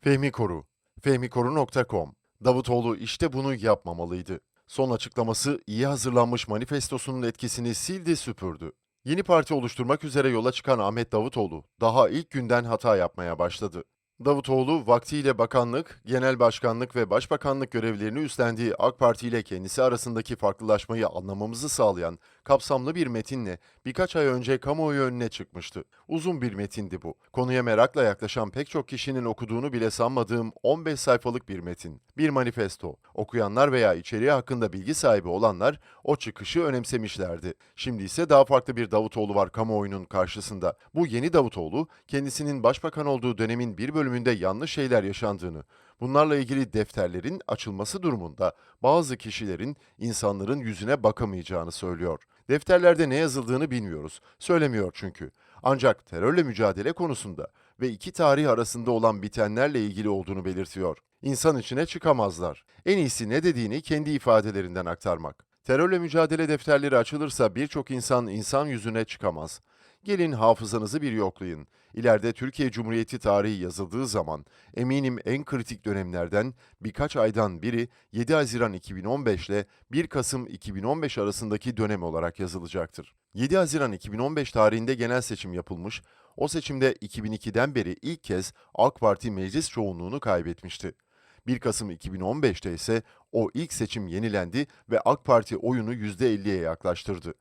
Fehmi Koru, fehmikoru.com Davutoğlu işte bunu yapmamalıydı. Son açıklaması iyi hazırlanmış manifestosunun etkisini sildi süpürdü. Yeni parti oluşturmak üzere yola çıkan Ahmet Davutoğlu daha ilk günden hata yapmaya başladı. Davutoğlu vaktiyle bakanlık, genel başkanlık ve başbakanlık görevlerini üstlendiği AK Parti ile kendisi arasındaki farklılaşmayı anlamamızı sağlayan kapsamlı bir metinle birkaç ay önce kamuoyu önüne çıkmıştı. Uzun bir metindi bu. Konuya merakla yaklaşan pek çok kişinin okuduğunu bile sanmadığım 15 sayfalık bir metin. Bir manifesto. Okuyanlar veya içeriği hakkında bilgi sahibi olanlar o çıkışı önemsemişlerdi. Şimdi ise daha farklı bir Davutoğlu var kamuoyunun karşısında. Bu yeni Davutoğlu kendisinin başbakan olduğu dönemin bir bölümünde yanlış şeyler yaşandığını, bunlarla ilgili defterlerin açılması durumunda bazı kişilerin insanların yüzüne bakamayacağını söylüyor. Defterlerde ne yazıldığını bilmiyoruz. Söylemiyor çünkü. Ancak terörle mücadele konusunda ve iki tarih arasında olan bitenlerle ilgili olduğunu belirtiyor. İnsan içine çıkamazlar. En iyisi ne dediğini kendi ifadelerinden aktarmak. Terörle mücadele defterleri açılırsa birçok insan insan yüzüne çıkamaz. Gelin hafızanızı bir yoklayın. İleride Türkiye Cumhuriyeti tarihi yazıldığı zaman eminim en kritik dönemlerden birkaç aydan biri 7 Haziran 2015 ile 1 Kasım 2015 arasındaki dönem olarak yazılacaktır. 7 Haziran 2015 tarihinde genel seçim yapılmış, o seçimde 2002'den beri ilk kez AK Parti meclis çoğunluğunu kaybetmişti. 1 Kasım 2015'te ise o ilk seçim yenilendi ve AK Parti oyunu %50'ye yaklaştırdı.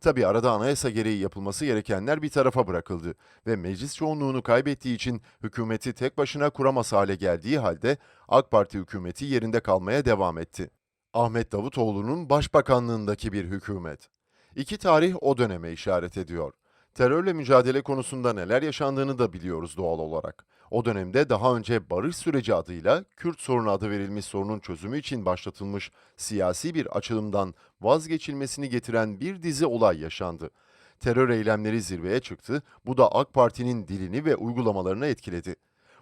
Tabi arada anayasa gereği yapılması gerekenler bir tarafa bırakıldı ve meclis çoğunluğunu kaybettiği için hükümeti tek başına kuramaz hale geldiği halde AK Parti hükümeti yerinde kalmaya devam etti. Ahmet Davutoğlu'nun başbakanlığındaki bir hükümet. İki tarih o döneme işaret ediyor. Terörle mücadele konusunda neler yaşandığını da biliyoruz doğal olarak. O dönemde daha önce barış süreci adıyla Kürt sorunu adı verilmiş sorunun çözümü için başlatılmış siyasi bir açılımdan vazgeçilmesini getiren bir dizi olay yaşandı. Terör eylemleri zirveye çıktı, bu da AK Parti'nin dilini ve uygulamalarını etkiledi.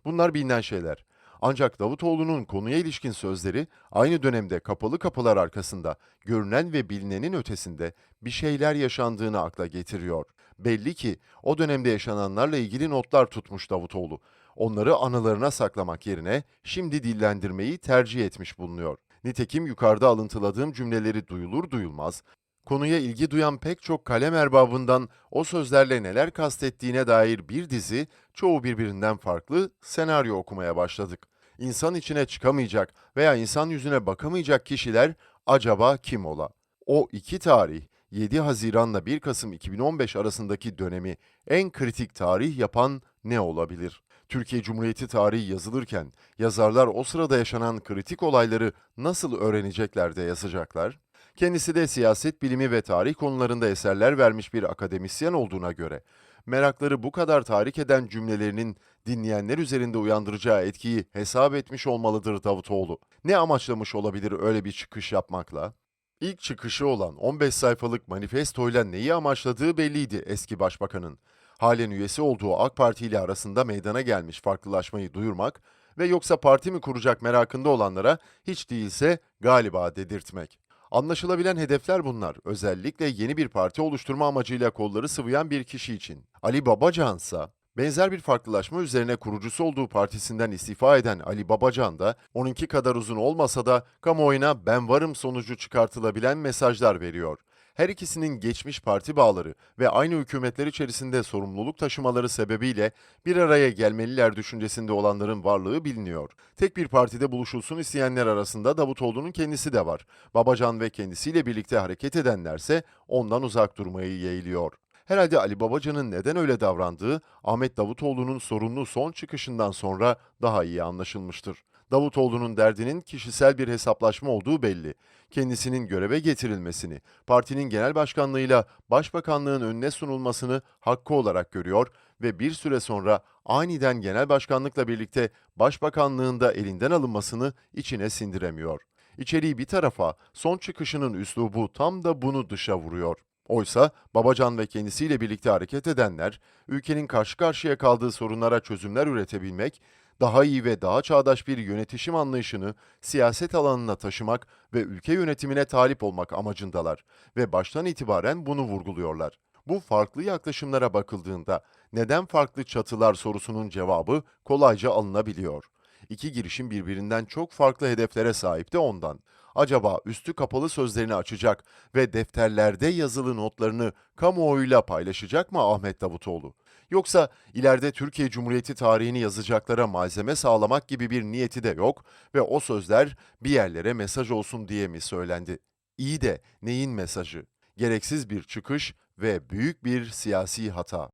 Bunlar bilinen şeyler. Ancak Davutoğlu'nun konuya ilişkin sözleri aynı dönemde kapalı kapılar arkasında görünen ve bilinenin ötesinde bir şeyler yaşandığını akla getiriyor. Belli ki o dönemde yaşananlarla ilgili notlar tutmuş Davutoğlu. Onları anılarına saklamak yerine şimdi dillendirmeyi tercih etmiş bulunuyor. Nitekim yukarıda alıntıladığım cümleleri duyulur duyulmaz konuya ilgi duyan pek çok kalem erbabından o sözlerle neler kastettiğine dair bir dizi, çoğu birbirinden farklı senaryo okumaya başladık. İnsan içine çıkamayacak veya insan yüzüne bakamayacak kişiler acaba kim ola? O iki tarih 7 Haziran'la 1 Kasım 2015 arasındaki dönemi en kritik tarih yapan ne olabilir? Türkiye Cumhuriyeti tarihi yazılırken yazarlar o sırada yaşanan kritik olayları nasıl öğrenecekler de yazacaklar? Kendisi de siyaset bilimi ve tarih konularında eserler vermiş bir akademisyen olduğuna göre merakları bu kadar tahrik eden cümlelerinin dinleyenler üzerinde uyandıracağı etkiyi hesap etmiş olmalıdır Davutoğlu. Ne amaçlamış olabilir öyle bir çıkış yapmakla? İlk çıkışı olan 15 sayfalık manifestoyla neyi amaçladığı belliydi eski başbakanın. Halen üyesi olduğu AK Parti ile arasında meydana gelmiş farklılaşmayı duyurmak ve yoksa parti mi kuracak merakında olanlara hiç değilse galiba dedirtmek. Anlaşılabilen hedefler bunlar. Özellikle yeni bir parti oluşturma amacıyla kolları sıvayan bir kişi için. Ali Babacan ise benzer bir farklılaşma üzerine kurucusu olduğu partisinden istifa eden Ali Babacan da onunki kadar uzun olmasa da kamuoyuna ben varım sonucu çıkartılabilen mesajlar veriyor. Her ikisinin geçmiş parti bağları ve aynı hükümetler içerisinde sorumluluk taşımaları sebebiyle bir araya gelmeliler düşüncesinde olanların varlığı biliniyor. Tek bir partide buluşulsun isteyenler arasında Davutoğlu'nun kendisi de var. Babacan ve kendisiyle birlikte hareket edenlerse ondan uzak durmayı yeğliyor. Herhalde Ali Babacan'ın neden öyle davrandığı Ahmet Davutoğlu'nun sorunlu son çıkışından sonra daha iyi anlaşılmıştır. Davutoğlu'nun derdinin kişisel bir hesaplaşma olduğu belli. Kendisinin göreve getirilmesini, partinin genel başkanlığıyla başbakanlığın önüne sunulmasını hakkı olarak görüyor ve bir süre sonra aniden genel başkanlıkla birlikte başbakanlığında elinden alınmasını içine sindiremiyor. İçeriği bir tarafa, son çıkışının üslubu tam da bunu dışa vuruyor. Oysa Babacan ve kendisiyle birlikte hareket edenler, ülkenin karşı karşıya kaldığı sorunlara çözümler üretebilmek, daha iyi ve daha çağdaş bir yönetişim anlayışını siyaset alanına taşımak ve ülke yönetimine talip olmak amacındalar ve baştan itibaren bunu vurguluyorlar. Bu farklı yaklaşımlara bakıldığında neden farklı çatılar sorusunun cevabı kolayca alınabiliyor. İki girişim birbirinden çok farklı hedeflere sahip de ondan. Acaba üstü kapalı sözlerini açacak ve defterlerde yazılı notlarını kamuoyuyla paylaşacak mı Ahmet Davutoğlu? Yoksa ileride Türkiye Cumhuriyeti tarihini yazacaklara malzeme sağlamak gibi bir niyeti de yok ve o sözler bir yerlere mesaj olsun diye mi söylendi? İyi de neyin mesajı? Gereksiz bir çıkış ve büyük bir siyasi hata.